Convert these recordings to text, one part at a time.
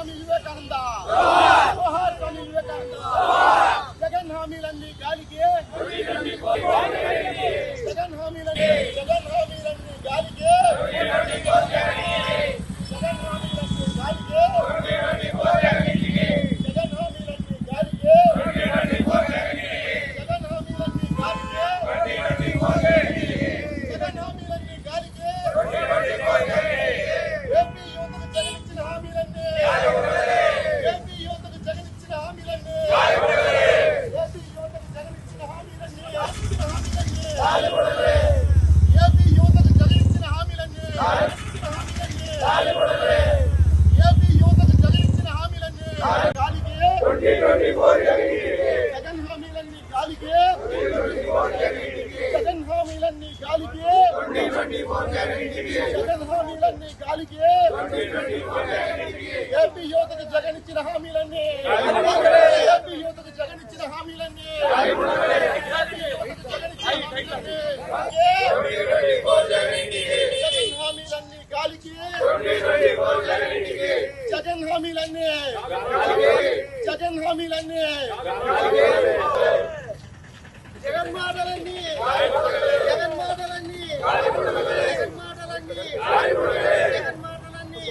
స్వామి వివేకానంద జగన్ హామీలన్నీ గాలి యువతకు జగన్ ఇచ్చిన హామీలన్నీ. ఏపీ యువతకు జగన్ ఇచ్చిన హామీలన్నీ. ఏపీ యువతకు జగన్ ఇచ్చిన హామీలన్నీ జగన్ హామీలన్నీ గాలికి జగన్ హామీలన్నీ. జగన్ హామీలన్నీ. జగన్ మాటలన్నీ జగన్ మాటలన్నీ జగన్ మాటలన్నీ జగన్ మాటలన్నీ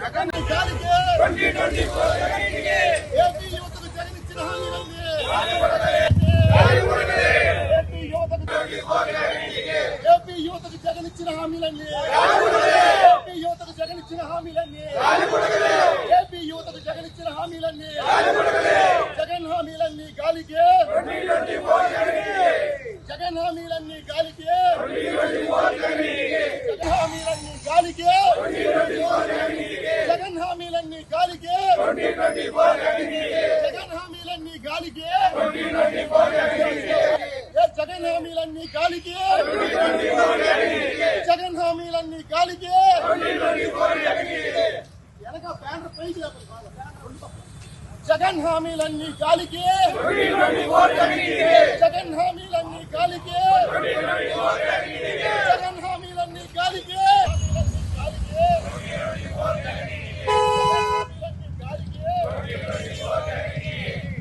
జగన్ గాలికి ఏపీ యువతకు జగన్ ఇచ్చిన హామీలన్నీ ఏపీ యువతకు ఏపీ యువతకు జగన్ ఇచ్చిన హామీలన్నీ. ఏపీ యువతకు జగన్ ఇచ్చిన హామీలన్నీ. ఏపీ యువతకు జగన్ ఇచ్చిన హామీలన్నీ. జగన్ హామీలన్నీ గాలికి. జగన్ హామీలన్నీ గాలికి. జగన్ హామీలన్నీ గాలికి. జగన్ హామీలన్నీ గాలికి జగన్ హామీలన్నీ గాలికి ఏ జగన్ హామీలన్నీ గాలికి. జగన్ హామీలన్నీ గాలికి. వెనక బ్యానర్ పైకి. జగన్ హామీలన్నీ గాలికి. జగన్ హామీలన్నీ గాలికి జగన్ హామీలన్నీ గాలికి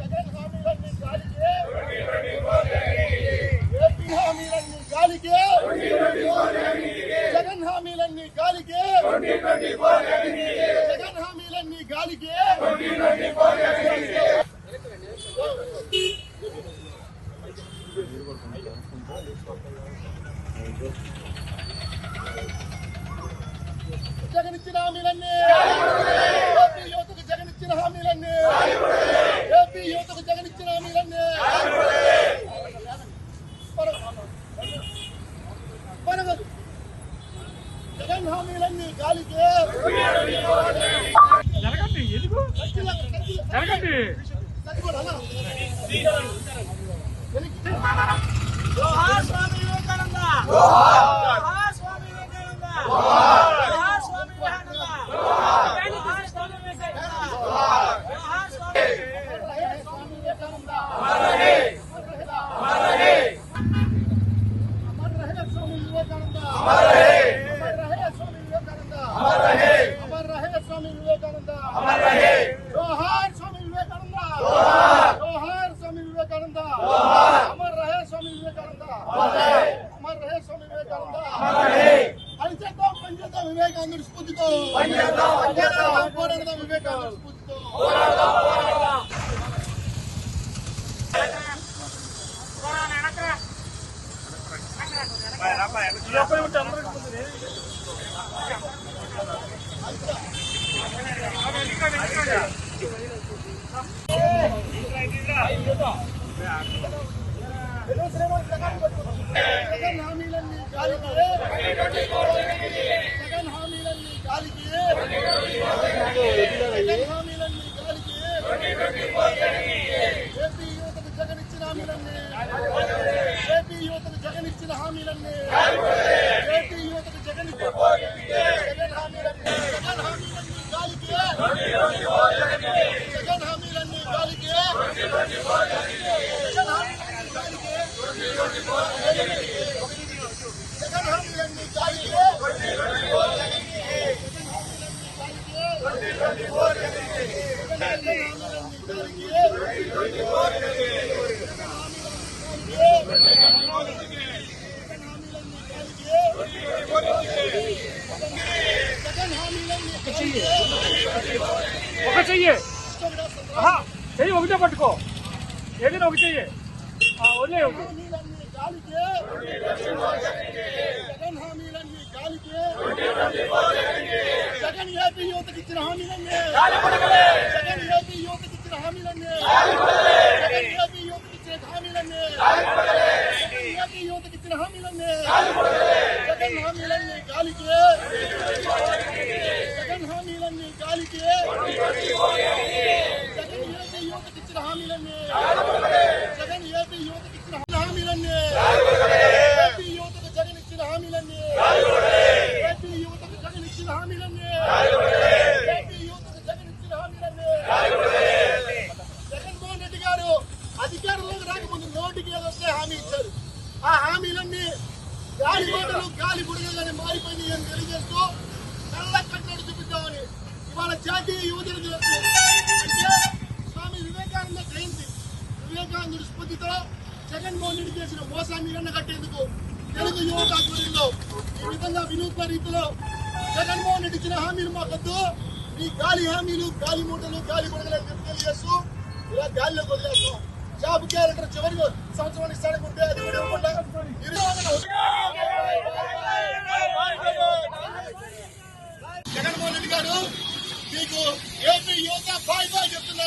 జగన్ హామీలన్నీ గాలికి ఏపీ హామీలన్నీ గాలికి జగన్ హామీలన్నీ గాలికి. జగన్ హామీలన్నీ. గాలికి జగన్ ఇచ్చిన హామీలన్నీ ఏపీ యువతకు జగన్ ఇచ్చిన హామీలన్నీ ఏపీ యువతకు జగన్ ఇచ్చిన హామీలన్నీ పరగదు జగన్ హామీలన్నీ గాలికి జరగండి ఎందుకు కత్తిలా, కత్తిలా. జరగండి కత్తి కూడా అలా. వెనక్కి. జోహార్ స్వామి వివేకానంద జోహార్ స్వామి వివేకానంద జోహార్ స్వామి వివేకానంద జోహార్ స్వామి వివేకానంద జోహార్ స్వామి స్వామి వివేకానంద అమర్ రహే అమర్ రహే అమర్ రహే స్వామి వివేకానంద అమర్ రహే అమర్ రహే స్వామి వివేకానంద అమర్ రహే అమర్ రహే స్వామి వివేకానంద అమర్ రహే జోహార్ స్వామి వివేకానంద జోహార్ జోహార్ స్వామి వివేకానంద జోహార్ అమర్ రహే స్వామి వివేకానంద అమర్ రహే అమర్ రహే స్వామి వివేకానంద అమర్ రహే పనిచేద్దాం పనిచేద్దాం వివేకానందుడి స్ఫూర్తితో పనిచేద్దాం పనిచేద్దాం పోరాడదాం వివేకానందుడి స్ఫూర్తితో జగన్ హామీలన్నీ గాలికి జగన్ హామీలన్నీ జగన్ హామీలన్నీ గాలికి ఏపీ యువతకు జగన్ ఇచ్చిన హామీలన్నీ ఏపీ యువతకు జగన్ ఇచ్చిన హామీలన్నీ ఏపీ యువతకు జగన్ జగన్ హామీలన్నీ జగన్ హామీలన్నీ గాలికి జగన్ హామీలన్నీ గాలికి జగన్ హామీలన్నీ గాలికి జగన్ హామీలన్నీ గాలికి జగన్ హామీలన్నీ ఒక చెయ్యి. చెయ్యి ఒకటే పట్టుకో. ఏదైనా ఒక చెయ్యి? ఆ, వదిలే. హామీలన్నీ జగన్ హామీలన్నీ గాలికి. జగన్ ఏపీ యువతకి ఇచ్చిన హామీలన్నీ జగన్ ఏపీ యువతకి ఇచ్చిన హామీలన్నీ జగన్ ఏపీ యువతకి ఇచ్చిన హామీలన్నీ జగన్ ఏపీ యువతకి ఇచ్చిన హామీలన్నీ జగన్ హామీలన్నీ గాలికి జగన్ హామీలన్నీ గాలికి జగన్ ఏపీ యువతకి ఇచ్చిన హామీలన్నీ జగన్ ఏపీ యువతకి ఇచ్చిన హామీలన్నీ హామీ ఆ హామీలన్నీ గాలి మాటలు గాలి బుడగగానే మారిపోయింది అని తెలియజేస్తూ నల్ల కట్టడి చూపిద్దామని ఇవాళ జాతీయ యువజన దినోత్సవం. అంటే స్వామి వివేకానంద జయంతి. వివేకానందుడి స్ఫూర్తితో జగన్మోహన్ రెడ్డి చేసిన మోసాన్ని ఎండగట్టేందుకు తెలుగు యువత ఆధ్వర్యంలో ఈ విధంగా వినూత్న రీతిలో జగన్మోహన్ రెడ్డి ఇచ్చిన హామీలు మాకొద్దు. ఈ గాలి హామీలు గాలి మూటలు గాలి బుడగలు తెలియజేస్తూ ఇలా గాలిలోకి వదిలేస్తాం. జాబ్ క్యాలెండర్ చివరి సంవత్సరానికి ఇస్తాడనుకుంటే అది కూడా ఇవ్వకుండా జగన్మోహన్ రెడ్డి గారు మీకు ఏపీ యువత బాయ్ బాయ్ చెప్తున్నారు.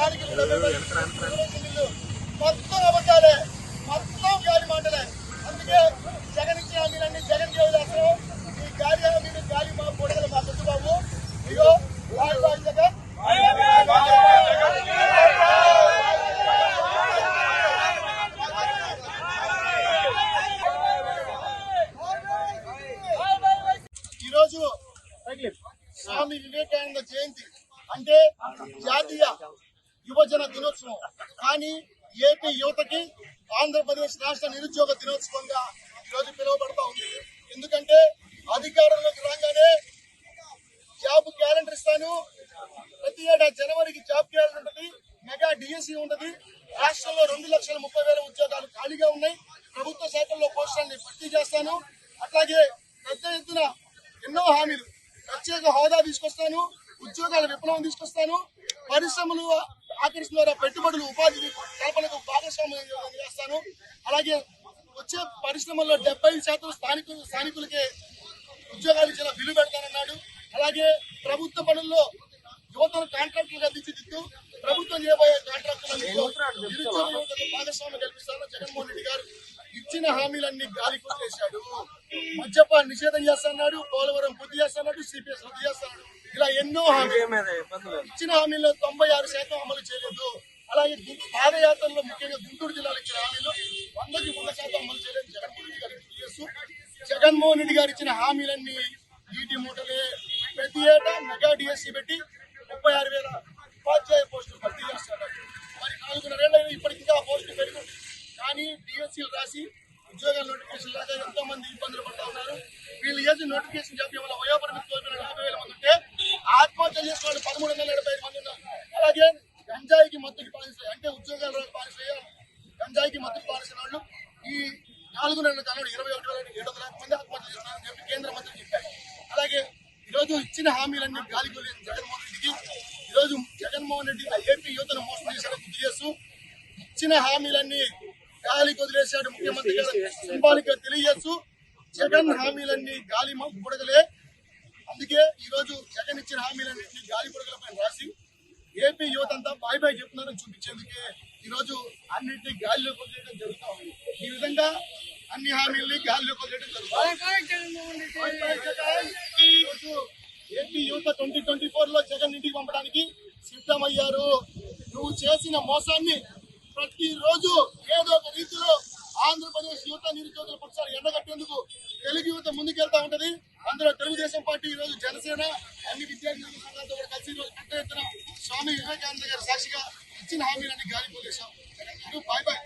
విధిస్తాను మొత్తం అబద్ధాలే మొత్తం గాలి మాటలే అందుకే జగన్ ఇచ్చిన హామీలన్నీ జగన్ వదిలేస్తాం ఈ గాలి హామీలు గాలి మా కూడగలు మా కొద్దు బాబు ఇగో బాయ్ జగన్ ఈరోజు స్వామి వివేకానంద జయంతి అంటే జాతీయ యువజన దినోత్సవం. కానీ ఏపీ యువతకి ఆంధ్రప్రదేశ్ రాష్ట్ర నిరుద్యోగ దినోత్సవంగా ఈరోజు పిలువబడతా ఉంది. ఎందుకంటే అధికారంలోకి రాగానే జాబ్ క్యాలెండర్ ఇస్తాను. ప్రతి ఏడా జనవరికి జాబ్ క్యాలెండర్ ఉంటుంది. మెగా డిఎస్సి ఉంటుంది. రాష్ట్రంలో రెండు లక్షల ముప్పై వేల ఉద్యోగాలు ఖాళీగా ఉన్నాయి. ప్రభుత్వ శాఖల్లో పోస్టులని భర్తీ చేస్తాను. అట్లాగే పెద్ద ఎత్తున ఎన్నో హామీలు. ప్రత్యేక హోదా తీసుకొస్తాను. ఉద్యోగాల విప్లవం తీసుకొస్తాను. పరిశ్రమలు ఆకర్షణ ద్వారా పెట్టుబడులు ఉపాధి కల్పనకు భాగస్వామ్యం చేస్తాను అలాగే వచ్చే పరిశ్రమల్లో డెబ్బై శాతం స్థానికులు స్థానికులకే ఉద్యోగాలు ఇచ్చేలా బిల్లు పెడతానన్నాడు. అలాగే ప్రభుత్వ పనుల్లో యువతను కాంట్రాక్టులుగా తీర్చిదిద్దు ప్రభుత్వం చేయబోయే కాంట్రాక్టులను భాగస్వామ్యం కల్పిస్తానని జగన్మోహన్ రెడ్డి గారు ఇచ్చిన హామీలన్నీ గాలి కొట్టేశాడు. మద్యపాన నిషేధం చేస్తున్నాడు పోలవరం పూర్తి చేస్తున్నాడు సిపిఎస్ రద్దు చేస్తున్నాడు. ఇలా ఎన్నో హామీలు. ఇచ్చిన హామీల్లో తొంభై ఆరు శాతం అమలు చేయలేదు. అలాగే పాదయాత్రలో ముఖ్యంగా గుంటూరు జిల్లాలో ఇచ్చిన హామీలు వందకి వంద శాతం అమలు చేయలేదు జగన్మోహన్ రెడ్డి గారు తెలియజేస్తూ జగన్మోహన్ రెడ్డి గారు ఇచ్చిన హామీలన్నీ ఈటీ మూటలే ప్రతి ఏటా మెగా డిఎస్సీ పెట్టి ముప్పై ఆరు వేల ఉపాధ్యాయ పోస్టులు భర్తీ చేస్తున్నారు మరి నాలుగున్నరేళ్ళు ఇప్పటికి ఆ పోస్టులు పెరుగు కానీ డిఎస్సీలు రాసి ఉద్యోగాల నోటిఫికేషన్ రాక ఎంతో మంది ఇబ్బందులు పడుతూ ఉన్నారు. వీళ్ళు ఏది నోటిఫికేషన్ చెప్పి వల్ల వయోపరిమితి కోల్పోయిన యాభై వేల మంది ఉంటే ఆత్మహత్య చేసిన వాళ్ళు పదమూడు వందల ఎనభై ఐదు మంది ఉన్నారు. అలాగే గంజాయికి మత్తుకి బానిసలు అంటే ఉద్యోగాలు బానిసలు గంజాయికి మత్తుకు పాలసీ వాళ్ళు ఈ నాలుగు నెలల కాలంలో ఇరవై ఒకటి వేల ఏడు వందల మంది ఆత్మహత్య చేస్తున్నారని చెప్పి కేంద్ర మంత్రి చెప్పారు. అలాగే ఈరోజు ఇచ్చిన హామీలన్నీ గాలి కొలిన జగన్మోహన్ రెడ్డికి. ఈరోజు జగన్మోహన్ రెడ్డి ఏపీ యువతను మోసం చేశారని గుర్తు చేస్తూ ఇచ్చిన హామీలన్నీ గాలి వదిలేశాడు ముఖ్యమంత్రి గారు. సింబాలిక్గా తెలియజేస్తూ జగన్ హామీలన్నీ గాలి మ- బుడగలే అందుకే ఈ రోజు జగన్ ఇచ్చిన హామీలన్నింటినీ గాలి బుడగలపై రాసి ఏపీ యువత అంతా బాయ్ బాయ్ చెప్తున్నారని చూపించేందుకే ఈ రోజు అన్నింటినీ గాలిలో వదిలేయడం జరుగుతా ఉంది. ఈ విధంగా అన్ని హామీల్ని గాలిలో వదిలేయడం జరుగుతుంది ఏపీ యువత ట్వంటీ ట్వంటీ ఫోర్లో జగన్ ఇంటికి పంపడానికి సిద్ధమయ్యారు. నువ్వు చేసిన మోసాన్ని ప్రతిరోజు ఏదో ఒక రీతిలో ఆంధ్రప్రదేశ్ యువత నిరుద్యోగుల పక్షాలు ఎండగట్టేందుకు తెలుగు యువత ముందుకెళ్తా ఉంటది. అందులో తెలుగుదేశం పార్టీ ఈ రోజు జనసేన అన్ని విద్యార్థి సంఘాలతో కూడా కలిసి ఈరోజు రోజు పెద్ద ఎత్తున స్వామి వివేకానంద గారి సాక్షిగా ఇచ్చిన హామీలన్నీ గాలిపోలేశాం బాయ్ బాయ్